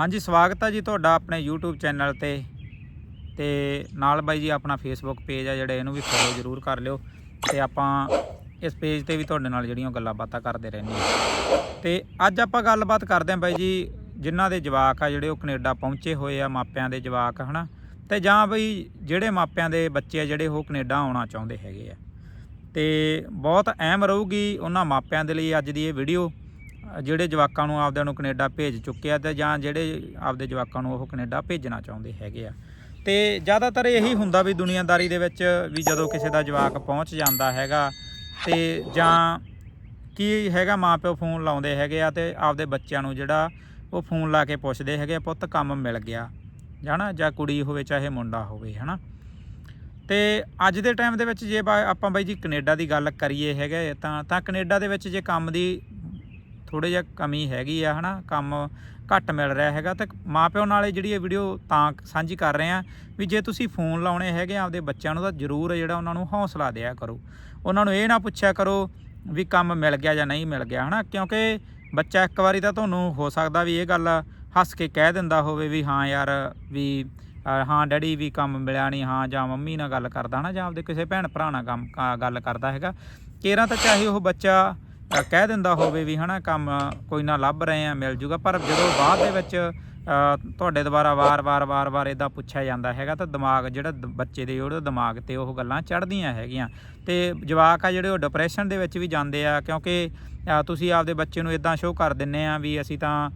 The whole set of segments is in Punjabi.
ਹਾਂਜੀ, ਸਵਾਗਤ ਹੈ ਜੀ ਤੁਹਾਡਾ ਆਪਣੇ YouTube ਚੈਨਲ ਤੇ। ਤੇ ਨਾਲ ਬਾਈ ਜੀ ਆਪਣਾ Facebook ਪੇਜ ਆ ਜਿਹੜੇ, ਇਹਨੂੰ ਵੀ ਫੋਲੋ ਜ਼ਰੂਰ ਕਰ ਲਿਓ। ਤੇ ਆਪਾਂ ਇਸ ਪੇਜ ਤੇ ਵੀ ਤੁਹਾਡੇ ਨਾਲ ਜਿਹੜੀਆਂ ਗੱਲਾਂ ਬਾਤਾਂ ਕਰਦੇ ਰਹਿੰਦੇ ਹਾਂ। ਤੇ ਅੱਜ ਆਪਾਂ ਗੱਲਬਾਤ ਕਰਦੇ ਹਾਂ ਬਾਈ ਜੀ, ਜਿਨ੍ਹਾਂ ਦੇ ਜਵਾਕ ਆ ਜਿਹੜੇ, ਉਹ ਕੈਨੇਡਾ ਪਹੁੰਚੇ ਹੋਏ ਆ, ਮਾਪਿਆਂ ਦੇ ਜਵਾਕ, ਹਨਾ? ਤੇ ਜਾਂ ਬਈ ਜਿਹੜੇ ਮਾਪਿਆਂ ਦੇ ਬੱਚੇ ਆ ਜਿਹੜੇ, ਉਹ ਕੈਨੇਡਾ ਆਉਣਾ ਚਾਹੁੰਦੇ ਹੈਗੇ ਆ। ਤੇ ਬਹੁਤ ਅਹਿਮ ਰਹੂਗੀ ਉਹਨਾਂ ਮਾਪਿਆਂ ਦੇ ਲਈ ਅੱਜ ਦੀ ਇਹ ਵੀਡੀਓ ਜਿਹੜੇ ਜਵਾਕਾਂ ਨੂੰ ਆਪਦਿਆਂ ਨੂੰ ਕੈਨੇਡਾ ਭੇਜ ਚੁੱਕੇ ਆ ਤੇ ਜਾਂ ਜਿਹੜੇ ਆਪਦੇ ਜਵਾਕਾਂ ਨੂੰ ਉਹ ਕੈਨੇਡਾ ਭੇਜਣਾ ਚਾਹੁੰਦੇ ਹੈਗੇ ਆ। ਤੇ ਜ਼ਿਆਦਾਤਰ ਇਹੀ ਹੁੰਦਾ ਵੀ ਦੁਨੀਆਦਾਰੀ ਦੇ ਵਿੱਚ ਵੀ ਜਦੋਂ ਕਿਸੇ ਦਾ ਜਵਾਕ ਪਹੁੰਚ ਜਾਂਦਾ ਹੈਗਾ ਤੇ ਜਾਂ ਕੀ ਹੈਗਾ ਮਾਪਿਓ ਫੋਨ ਲਾਉਂਦੇ ਹੈਗੇ ਆ ਤੇ ਆਪਦੇ ਬੱਚਿਆਂ ਨੂੰ ਜਿਹੜਾ ਉਹ ਫੋਨ ਲਾ ਕੇ ਪੁੱਛਦੇ ਹੈਗੇ ਆ, ਪੁੱਤ ਕੰਮ ਮਿਲ ਗਿਆ। ਜਾਣਾ ਜਾਂ ਕੁੜੀ ਹੋਵੇ ਚਾਹੇ ਮੁੰਡਾ ਹੋਵੇ ਹਨਾ? ਤੇ ਅੱਜ ਦੇ ਟਾਈਮ ਦੇ ਵਿੱਚ ਜੇ ਬਾ- ਆਪਾਂ ਬਾਈ ਜੀ ਕੈਨੇਡਾ ਦੀ ਗੱਲ ਕਰੀਏ ਹੈਗੇ ਤਾਂ ਤਾਂ ਕੈਨੇਡਾ ਦੇ ਵਿੱਚ ਜੇ ਕੰਮ ਦੀ ਥੋੜੇ ਜਿਹਾ ਕਮੀ ਹੈਗੀ ਆ, ਹਨਾ, ਕੰਮ ਘੱਟ ਮਿਲ ਰਿਹਾ ਹੈਗਾ ਤੇ ਮਾਪਿਓ ਨਾਲ ਇਹ ਜਿਹੜੀ ਇਹ ਵੀਡੀਓ ਤਾਂ ਸਾਂਝੀ ਕਰ ਰਹੇ ਆ ਵੀ ਜੇ ਤੁਸੀਂ ਫੋਨ ਲਾਉਣੇ ਹੈਗੇ ਆ ਆਪਦੇ ਬੱਚਿਆਂ ਨੂੰ ਤਾਂ ਜ਼ਰੂਰ ਜਿਹੜਾ ਉਹਨਾਂ ਨੂੰ ਹੌਸਲਾ ਦਿਆ ਕਰੋ। ਉਹਨਾਂ ਨੂੰ ਇਹ ਨਾ ਪੁੱਛਿਆ ਕਰੋ ਵੀ ਕੰਮ ਮਿਲ ਗਿਆ ਜਾਂ ਨਹੀਂ ਮਿਲ ਗਿਆ, ਹਨਾ, ਕਿਉਂਕਿ ਬੱਚਾ ਇੱਕ ਵਾਰੀ ਤਾਂ ਤੁਹਾਨੂੰ ਹੋ ਸਕਦਾ ਵੀ ਇਹ ਗੱਲ ਹੱਸ ਕੇ ਕਹਿ ਦਿੰਦਾ ਹੋਵੇ ਵੀ ਹਾਂ ਯਾਰ ਵੀ ਹਾਂ ਡੈਡੀ ਵੀ ਕੰਮ ਮਿਲਿਆ ਨਹੀਂ, ਹਾਂ ਜਾਂ ਮੰਮੀ ਨਾਲ ਗੱਲ ਕਰਦਾ ਨਾ ਜਾਂ ਆਪਦੇ ਕਿਸੇ ਭੈਣ ਭਰਾ ਨਾਲ ਕੰਮ ਕ- ਗੱਲ ਕਰਦਾ ਹੈਗਾ। ਕੇਰਾਂ ਤਾਂ ਚਾਹੇ ਉਹ ਬੱਚਾ ਕਹਿ ਦਿੰਦਾ ਹੋਵੇ ਵੀ ਹਨਾ, ਕੰਮ ਕੋਈ ਨਾ ਲੱਭ ਰਹੇ ਆ, ਮਿਲ ਜੂਗਾ। ਪਰ ਜਦੋਂ ਬਾਅਦ ਦੇ ਵਿੱਚ ਤੁਹਾਡੇ ਦੁਆਰਾ ਵਾਰ-ਵਾਰ ਵਾਰ-ਵਾਰ ਇਦਾਂ ਪੁੱਛਿਆ ਜਾਂਦਾ ਹੈਗਾ, ਤਾਂ ਦਿਮਾਗ ਜਿਹੜਾ ਬੱਚੇ ਦੇ ਉਹਦੇ ਦਿਮਾਗ ਤੇ ਉਹ ਗੱਲਾਂ ਚੜ੍ਹਦੀਆਂ ਹੈਗੀਆਂ। ਤੇ ਜਵਾਕ ਆ ਜਿਹੜੇ ਉਹ ਡਿਪਰੈਸ਼ਨ ਦੇ ਵਿੱਚ ਵੀ ਜਾਂਦੇ ਆ, ਕਿਉਂਕਿ ਤੁਸੀਂ ਆਪਦੇ ਬੱਚੇ ਨੂੰ ਇਦਾਂ ਸ਼ੋਅ ਕਰ ਦਿੰਨੇ ਆ ਵੀ ਅਸੀਂ ਤਾਂ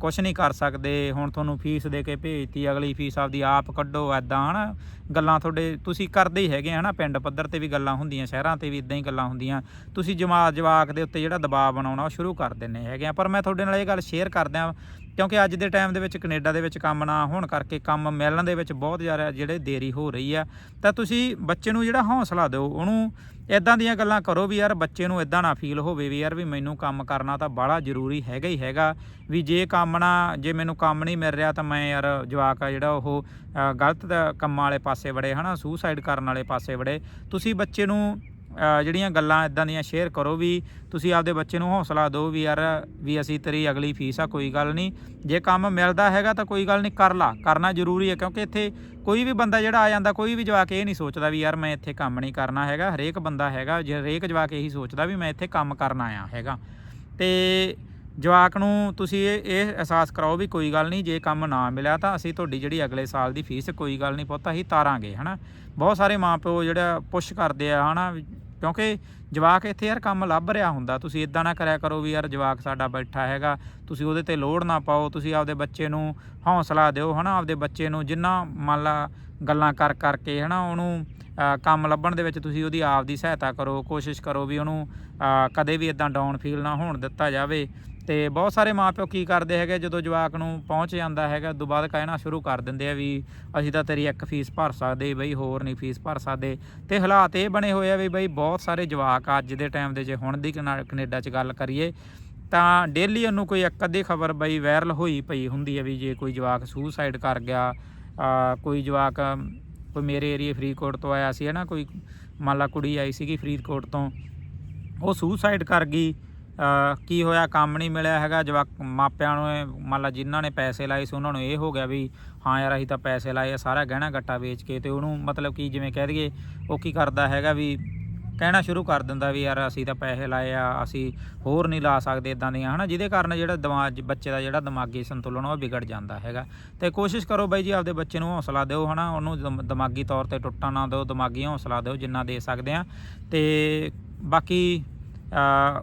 ਕੁਝ ਨਹੀਂ ਕਰ ਸਕਦੇ, ਹੁਣ ਤੁਹਾਨੂੰ ਫੀਸ ਦੇ ਕੇ ਭੇਜਤੀ, ਅਗਲੀ ਫੀਸ ਆਪਦੀ ਆਪ ਕੱਢੋ ਐਦਾਂ ਹਨਾ? ਗੱਲਾਂ ਤੁਹਾਡੇ, ਤੁਸੀਂ ਕਰਦੇ ਹੀ ਹੈਗੇ, ਹਨਾ? ਪਿੰਡ ਪੱਧਰ ਤੇ ਵੀ ਗੱਲਾਂ ਹੁੰਦੀਆਂ, ਸ਼ਹਿਰਾਂ ਤੇ ਵੀ ਇਦਾਂ ਹੀ ਗੱਲਾਂ ਹੁੰਦੀਆਂ। ਤੁਸੀਂ ਜਮਾਤ ਜਵਾਕ ਦੇ ਉੱਤੇ ਜਿਹੜਾ ਦਬਾਅ ਬਣਾਉਣਾ, ਉਹ ਸ਼ੁਰੂ ਕਰ ਦਿੰਨੇ ਹੈਗੇ ਆ। ਪਰ ਮੈਂ ਤੁਹਾਡੇ ਨਾਲ ਇਹ ਗੱਲ ਸ਼ੇਅਰ ਕਰਦਿਆਂ ਕਿਉਂਕਿ ਅੱਜ ਦੇ ਟਾਈਮ ਦੇ ਵਿੱਚ ਕੈਨੇਡਾ ਦੇ ਵਿੱਚ ਕੰਮ ਨਾ ਹੋਣ ਕਰਕੇ ਕੰਮ ਮਿਲਣ ਦੇ ਵਿੱਚ ਬਹੁਤ ਜ਼ਿਆਦਾ ਜਿਹੜੇ ਦੇਰੀ ਹੋ ਰਹੀ ਆ। ਤਾਂ ਤੁਸੀਂ ਬੱਚੇ ਨੂੰ ਜਿਹੜਾ ਹੌਸਲਾ ਦਿਓ, ਉਹਨੂੰ ਇਦਾਂ ਦੀਆਂ ਗੱਲਾਂ ਕਰੋ ਵੀ ਯਾਰ ਬੱਚੇ ਨੂੰ ਇਦਾਂ ਨਾ ਫੀਲ ਹੋਵੇ ਵੀ ਯਾਰ ਵੀ ਮੈਨੂੰ ਕੰਮ ਕਰਨਾ ਤਾਂ ਬੜਾ ਜ਼ਰੂਰੀ ਹੈਗਾ ਹੀ ਹੈਗਾ, ਵੀ ਜੇ ਕੰਮ ਨਾ, ਜੇ ਮੈਨੂੰ ਕੰਮ ਨਹੀਂ ਮਿਲ ਰਿਹਾ ਤਾਂ ਮੈਂ ਯਾਰ ਜਵਾਕ ਆ ਜਿਹੜਾ ਉਹ ਗਲਤ ਕੰਮਾਂ ਵਾਲੇ ਪਾਸੇ ਵੜੇ ਹਨਾ ਸੁਸਾਈਡ ਕਰਨ ਵਾਲੇ ਪਾਸੇ ਵੜੇ। ਤੁਸੀਂ ਬੱਚੇ ਨੂੰ ਜਿਹੜੀਆਂ ਗੱਲਾਂ ਇਦਾਂ ਦੀਆਂ ਸ਼ੇਅਰ ਕਰੋ ਵੀ ਤੁਸੀਂ ਆਪਦੇ ਬੱਚੇ ਨੂੰ ਹੌਸਲਾ ਦਿਓ ਵੀ ਯਾਰ ਵੀ ਅਸੀਂ ਤੇਰੀ ਅਗਲੀ ਫੀਸ ਆ, ਕੋਈ ਗੱਲ ਨਹੀਂ। ਜੇ ਕੰਮ ਮਿਲਦਾ ਹੈਗਾ ਤਾਂ ਕੋਈ ਗੱਲ ਨਹੀਂ, ਕਰ ਲਾ। ਕਰਨਾ ਜ਼ਰੂਰੀ ਹੈ ਕਿਉਂਕਿ ਇੱਥੇ ਕੋਈ ਵੀ ਬੰਦਾ ਜਿਹੜਾ ਆ ਜਾਂਦਾ, ਕੋਈ ਵੀ ਜਵਾਕ ਇਹ ਨਹੀਂ ਸੋਚਦਾ ਵੀ ਯਾਰ ਮੈਂ ਇੱਥੇ ਕੰਮ ਨਹੀਂ ਕਰਨਾ ਹੈਗਾ। ਹਰੇਕ ਬੰਦਾ ਹੈਗਾ, ਜੇ ਹਰੇਕ ਜਵਾਕ ਇਹੀ ਸੋਚਦਾ ਵੀ ਮੈਂ ਇੱਥੇ ਕੰਮ ਕਰਨ ਆਇਆ ਹੈਗਾ। ਤੇ ਜਵਾਕ ਨੂੰ ਤੁਸੀਂ ਇਹ ਇਹ ਅਹਿਸਾਸ ਕਰਾਓ ਵੀ ਕੋਈ ਗੱਲ ਨਹੀਂ, ਜੇ ਕੰਮ ਨਾ ਮਿਲਿਆ ਤਾਂ ਅਸੀਂ ਤੁਹਾਡੀ ਜਿਹੜੀ ਅਗਲੇ ਸਾਲ ਦੀ ਫੀਸ ਕੋਈ ਗੱਲ ਨਹੀਂ ਪੁੱਤ, ਅਸੀਂ ਤਾਰਾਂਗੇ, ਹਨਾ। ਬਹੁਤ ਸਾਰੇ ਮਾਪਿਓ ਜਿਹੜਾ ਪੁਸ਼ ਕਰਦੇ ਆ, ਹਨਾ ਵੀ- ਕਿਉਂਕਿ ਜਵਾਕ ਇੱਥੇ ਯਾਰ ਕੰਮ ਲੱਭ ਰਿਹਾ ਹੁੰਦਾ। ਤੁਸੀਂ ਇਦਾਂ ਨਾ ਕਰਿਆ ਕਰੋ ਵੀ ਯਾਰ ਜਵਾਕ ਸਾਡਾ ਬੈਠਾ ਹੈਗਾ। ਤੁਸੀਂ ਉਹਦੇ ਤੇ ਲੋੜ ਨਾ ਪਾਓ। ਤੁਸੀਂ ਆਪਦੇ ਬੱਚੇ ਨੂੰ ਹੌਸਲਾ ਦਿਓ, ਹਨਾ? ਆਪਦੇ ਬੱਚੇ ਨੂੰ ਜਿੰਨਾ ਮੰਨ ਲਾ ਗੱਲਾਂ ਕਰ ਕਰਕੇ ਹਨਾ? ਉਹਨੂੰ ਕੰਮ ਲੱਭਣ ਦੇ ਵਿੱਚ ਤੁਸੀਂ ਉਹਦੀ ਆਪ ਦੀ ਸਹਾਇਤਾ ਕਰੋ, ਕੋਸ਼ਿਸ਼ ਕਰੋ ਵੀ ਉਹਨੂੰ ਕਦੇ ਵੀ ਇਦਾਂ ਡਾਊਨ ਫੀਲ ਨਾ ਹੋਣ ਦਿੱਤਾ ਜਾਵੇ। ਤੇ ਬਹੁਤ ਸਾਰੇ ਮਾਪਿਓ ਕੀ ਕਰਦੇ ਹੈਗੇ, ਜਦੋਂ ਜਵਾਕ ਨੂੰ ਪਹੁੰਚ ਜਾਂਦਾ ਹੈਗਾ, ਉਦੋਂ ਬਾਅਦ ਕਹਿਣਾ ਸ਼ੁਰੂ ਕਰ ਦਿੰਦੇ ਆ ਵੀ ਅਸੀਂ ਤਾਂ ਤੇਰੀ ਇੱਕ ਫੀਸ ਭਰ ਸਕਦੇ, ਬਈ ਹੋਰ ਨਹੀਂ ਫੀਸ ਭਰ ਸਕਦੇ। ਤੇ ਹਾਲਾਤ ਇਹ ਬਣੇ ਹੋਏ ਆ ਵੀ ਬਈ ਬਹੁਤ ਸਾਰੇ ਜਵਾਕ ਅੱਜ ਦੇ ਟਾਈਮ ਦੇ ਜੇ ਹੁਣ ਦੀ ਕਨਾ- ਕੈਨੇਡਾ 'ਚ ਗੱਲ ਕਰੀਏ, ਤਾਂ ਡੇਲੀ ਉਹਨੂੰ ਕੋਈ ਇੱਕ ਅੱਧੀ ਖਬਰ ਬਈ ਵਾਇਰਲ ਹੋਈ ਪਈ ਹੁੰਦੀ ਹੈ ਵੀ ਜੇ ਕੋਈ ਜਵਾਕ ਸੂਸਾਈਡ ਕਰ ਗਿਆ ਕੋਈ ਜਵਾਕ ਕੋਈ ਮੇਰੇ ਏਰੀਏ ਫਰੀਦਕੋਟ ਤੋਂ ਆਇਆ ਸੀ ਹੈ ਨਾ ਕੋਈ ਮੰਨ ਲਾ ਕੁੜੀ ਆਈ ਸੀਗੀ ਫਰੀਦਕੋਟ ਤੋਂ। ਉਹ ਸੁਸਾਈਡ ਕਰ ਗਈ। ਕੀ ਹੋਇਆ, ਕੰਮ ਨਹੀਂ ਮਿਲਿਆ ਹੈਗਾ, ਜਵਾਕ ਮਾਪਿਆਂ ਨੂੰ ਮੰਨ ਲਾ ਜਿਨ੍ਹਾਂ ਨੇ ਪੈਸੇ ਲਾਏ ਸੀ, ਉਹਨਾਂ ਨੂੰ ਇਹ ਹੋ ਗਿਆ ਵੀ, ਹਾਂ ਯਾਰ, ਅਸੀਂ ਤਾਂ ਪੈਸੇ ਲਾਏ ਆ, ਸਾਰਾ ਗਹਿਣਾ ਗੱਟਾ ਵੇਚ ਕੇ ਤੇ ਉਹਨੂੰ ਮਤਲਬ ਕਿ ਜਿਵੇਂ ਕਹਿ ਦਈਏ, ਉਹ ਕੀ ਕਰਦਾ ਹੈਗਾ ਵੀ ਕਹਿਣਾ ਸ਼ੁਰੂ ਕਰ ਦਿੰਦਾ ਵੀ ਯਾਰ ਅਸੀਂ ਤਾਂ ਪੈਸੇ ਲਾਏ ਆ ਅਸੀਂ ਹੋਰ ਨਹੀਂ ਲਾ ਸਕਦੇ ਇਦਾਂ ਦੀਆਂ ਹਨਾ? ਜਿਹਦੇ ਕਾਰਨ ਜਿਹੜਾ ਦਿਮਾਗ ਬੱਚੇ ਦਾ ਜਿਹੜਾ ਦਿਮਾਗੀ ਸੰਤੁਲਨ ਉਹ ਵਿਗੜ ਜਾਂਦਾ ਹੈਗਾ। ਤੇ ਕੋਸ਼ਿਸ਼ ਕਰੋ ਬਾਈ ਜੀ ਆਪਦੇ ਬੱਚੇ ਨੂੰ ਹੌਸਲਾ ਦਿਓ ਹਨਾ? ਉਹਨੂੰ ਦਿਮ- ਦਿਮਾਗੀ ਤੌਰ ਤੇ ਟੁੱਟਣ ਨਾ ਦਿਓ ਦਿਮਾਗੀ ਹੌਸਲਾ ਦਿਓ ਜਿੰਨਾ ਦੇ ਸਕਦੇ ਆ। ਤੇ ਬਾਕੀ ਅ,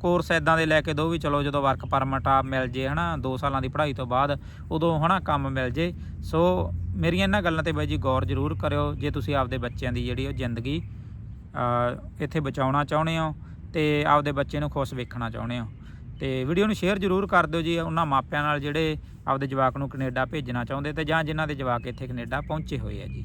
ਕੋਰਸ ਇਦਾਂ ਦੇ ਲੈ ਕੇ ਦਿਓ ਵੀ ਚਲੋ ਜਦੋਂ ਵਰਕ ਪਰਮਿਟ ਆ ਮਿਲ ਜੇ ਹਨਾ? 2 ਸਾਲਾਂ ਦੀ ਪੜ੍ਹਾਈ ਤੋਂ ਬਾਅਦ ਉਦੋਂ ਹਨਾ ਕੰਮ ਮਿਲ ਜੇ। ਸੋ ਮੇਰੀਆਂ ਇਹਨਾਂ ਗੱਲਾਂ ਤੇ ਬਾਈ ਜੀ ਗੌਰ ਜ਼ਰੂਰ ਕਰਿਓ ਜੇ ਤੁਸੀਂ ਆਪਦੇ ਬੱਚਿਆਂ ਦੀ ਜਿਹੜੀ ਉਹ ਜ਼ਿੰਦਗੀ ਇੱਥੇ ਬਚਾਉਣਾ ਚਾਹੁੰਦੇ ਹੋ ਤੇ ਆਪਦੇ ਬੱਚੇ ਨੂੰ ਖੁਸ਼ ਵੇਖਣਾ ਚਾਹੁੰਦੇ ਹੋ। ਤੇ ਵੀਡੀਓ ਨੂੰ ਸ਼ੇਅਰ ਜ਼ਰੂਰ ਕਰ ਦਿਓ ਜੀ ਉਹਨਾਂ ਮਾਪਿਆਂ ਨਾਲ ਜਿਹੜੇ ਆਪਦੇ ਜਵਾਕ ਨੂੰ ਕੈਨੇਡਾ ਭੇਜਣਾ ਚਾਹੁੰਦੇ ਤੇ ਜਾਂ ਜਿਨ੍ਹਾਂ ਦੇ ਜਵਾਕ ਇੱਥੇ ਕੈਨੇਡਾ ਪਹੁੰਚੇ ਹੋਏ ਆ ਜੀ।